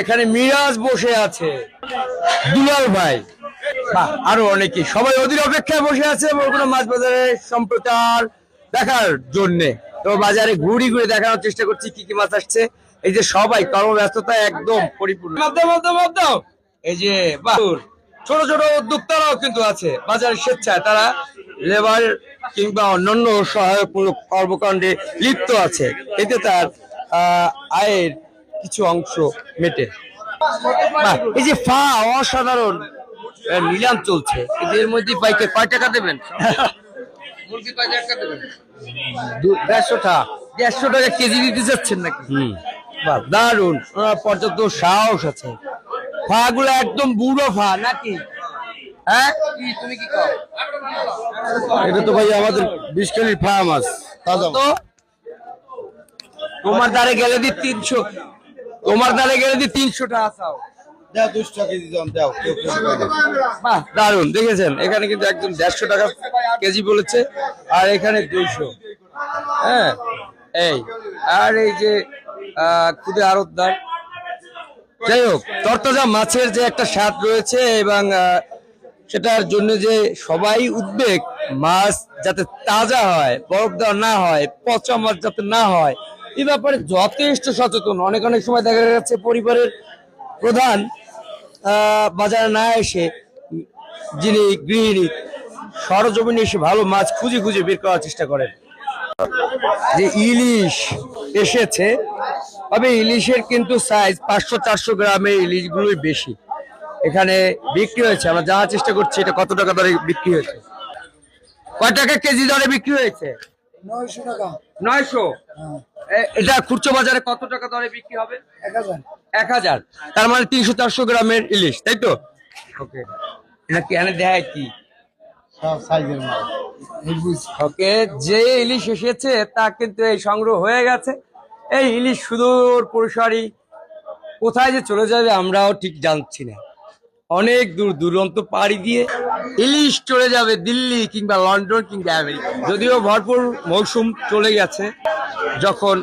এখানে মিরাজ বসে আছে। দুলাল ভাই। আরও অনেকে সবাই অধীর অপেক্ষায় বসে আছে মাছ বাজারের সম্প্রচার দেখার জন্য। তো বাজারে ঘুরি ঘুরে দেখানোর চেষ্টা করছি কি কি মাছ আসছে। এই যে সবাই কর্মব্যস্ততা একদম পরিপূর্ণ। এই যে ছোট ছোট উদ্যোক্তারাও কিন্তু আছে। বাজারের স্বেচ্ছায় তারা লেবার কিংবা অন্যান্য সহায়কমূলক কর্মকাণ্ডে লিপ্ত আছে। এতে তার আহ, আয়ের কিছু অংশ মেটে। এই যে ফা অসাধারণ। নিলাম চলছে। এদের মধ্যে পাইকে কয় টাকা দেবেন? মুরগি কয় টাকা দেবেন? দেড়শো টাকা দেড়শো টাকা কেজি দিতে যাচ্ছেন নাকি? দারুণ ওনার পর্যাপ্ত সাহস আছে। ফা গুলো একদম বুড়ো ফা নাকি? হ্যাঁ? তুমি কি কও? এটা তো ভাই আমাদের বিশ কেজির ফার্ম মাছ তাজা তো তোমার দ্বারে গেলে দি তিনশো। তোমার দ্বারে গেলে দি তিনশো টাকা চাও দারুণ দেখেছেন? এখানে কিন্তু একদম দেড়শো টাকা কেজি বলেছে আর এখানে দুইশো। হ্যাঁ এই আর এই যে খুদে আড়তদার। যাই হোক তরতাজা মাছের যে একটা স্বাদ রয়েছে এবং সেটার জন্য যে সবাই উদ্বেগ মাছ যাতে তাজা হয় বরফ দেওয়া না হয় পচা মাছ যাতে না হয় এই ব্যাপারে যথেষ্ট সচেতন। অনেক অনেক সময় দেখা যাচ্ছে পরিবারের প্রধান বাজারে না এসে যিনি গৃহিণী সরজমিনে এসে ভালো মাছ খুঁজে খুঁজে বের করার চেষ্টা করেন। যে ইলিশ এসেছে তবে ইলিশের কিন্তু সাইজ পাঁচশো চারশো গ্রামের ইলিশগুলোই বেশি। এখানে বিক্রি হয়েছে আমরা জানার চেষ্টা করছি এটা কত টাকা দরে বিক্রি হয়েছে। কয় টাকা কেজি দরে বিক্রি হয়েছে? নয়শো টাকা। নয়শো? এটা খুচরো বাজারে কত টাকা দরে বিক্রি হবে? এক হাজার। তার মানে তিনশো চারশো গ্রামের ইলিশ তাই তো? ওকে। এটা কি? এনে দেয় কি ওকে যে ইলিশ এসেছে তা কিন্তু এই সংগ্রহ হয়ে গেছে। এই ইলিশ সুদূর পরিসরই কোথায় যে চলে যাবে আমরাও ঠিক জানছি না। অনেক দূর দূরান্ত পাড়ি দিয়ে ইলিশ চলে যাবে দিল্লি কিংবা লন্ডন কিংবা আমেরিকা। যদিও ভরপুর মৌসুম চলে গেছে। যখন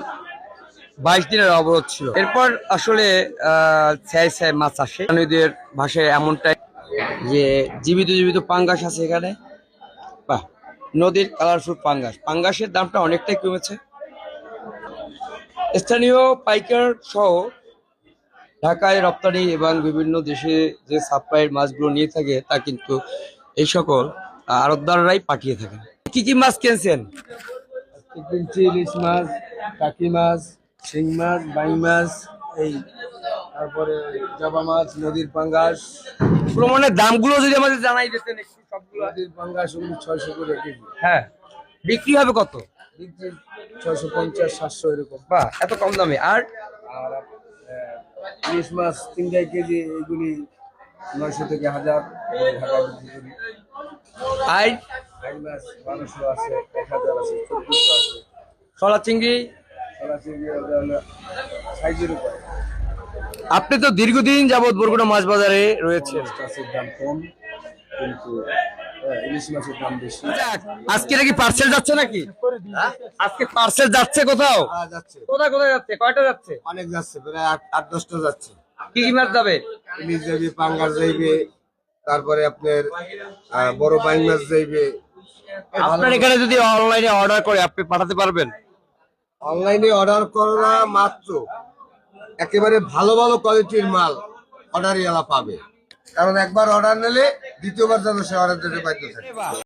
বাইশ দিনের অবরোধ ছিল। এরপর আসলে, আহ ছ্যায় ছ্যায় মাছ আসে। স্থানীয়দের ভাষায় এমনটাই যে, জীবিত জীবিত পাঙ্গাস আছে এখানে। বাহ, নদীর কালারফুল পাঙ্গাস। পাঙ্গাসের দামটা অনেকটাই কমেছে। স্থানীয় পাইকার সহ ঢাকায় রপ্তানি এবং বিভিন্ন দেশে যে সাপ্লাইয়ের মাছগুলো নিয়ে থাকে, তা কিন্তু এই সকল আরতদাররাই পাঠিয়ে থাকেন। কি কি মাছ কিনছেন? কিনছি ইলিশ মাছ টাকি মাছ শিং মাছ বাই মাছ এই তারপরে জাবা মাছ নদীর পাঙ্গাস। প্রমাণের দামগুলো যদি আমাদের জানাই দিতেন একটু সবগুলো। নদীর পাঙ্গাস ওগুলো ছয়শো করে কেজি। হ্যাঁ। বিক্রি হবে কত? দিচ্ছি ছয়শো পঞ্চাশ সাতশো এরকম। বাহ এত কম দামে। আর? আর ইলিশ মাছ তিন চার কেজি এগুলি নয়শো থেকে হাজার। ঢাকা বিক্রি করি। আই সলা চিংড়ি? আপনি তো দীর্ঘদিন যাবৎ বরগুনা মাছ বাজারে রয়েছে আজকে নাকি পার্সেল যাচ্ছে নাকি? আজকে পার্সেল যাচ্ছে কোথাও? হ্যাঁ, যাচ্ছে। কোথায় কোথায় যাচ্ছে? কয়টা যাচ্ছে? অনেক যাচ্ছে প্রায় আট আট দশটা যাচ্ছে। কি কি মাছ যাবে? ইলিশ পাঙ্গাস যাইবে তারপরে আপনার বড় বাইং মাছ যাইবে আপনার এখানে যদি অনলাইনে অর্ডার করে, আপনি পাঠাতে পারবেন? অনলাইনে অর্ডার করা মাত্র। একেবারে ভালো ভালো কোয়ালিটির মাল অর্ডারই এলা পাবে। কারণ একবার অর্ডার নিলে দ্বিতীয়বার যেন সে অর্ডার দিতে থাকে।